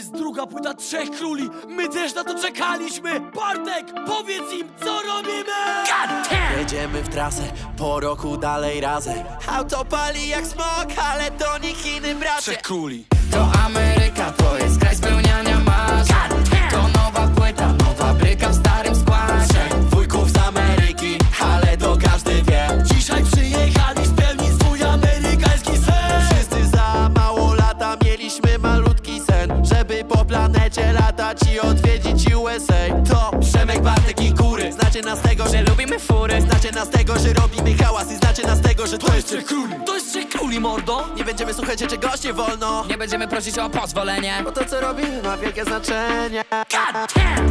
jest druga płyta Trzech Króli. My też na to czekaliśmy. Bartek, powiedz im, co robimy! Jedziemy w trasę, po roku dalej razem Auto pali jak smok, ale to nie Chiny, bracie Trzech Króli. To Ameryka, to jest kraj spełniania i odwiedzić USA To Przemek, Bartek i Kury. Znacie nas tego, że lubimy fury. Znacie nas tego, że robimy hałas. I znacie nas tego, że to jest Trzech Króli. To jest Trzech Króli, mordo. Nie będziemy słuchać, czegoś nie wolno. Nie będziemy prosić o pozwolenie. Bo to co robimy ma wielkie znaczenie. Wielkie znaczenie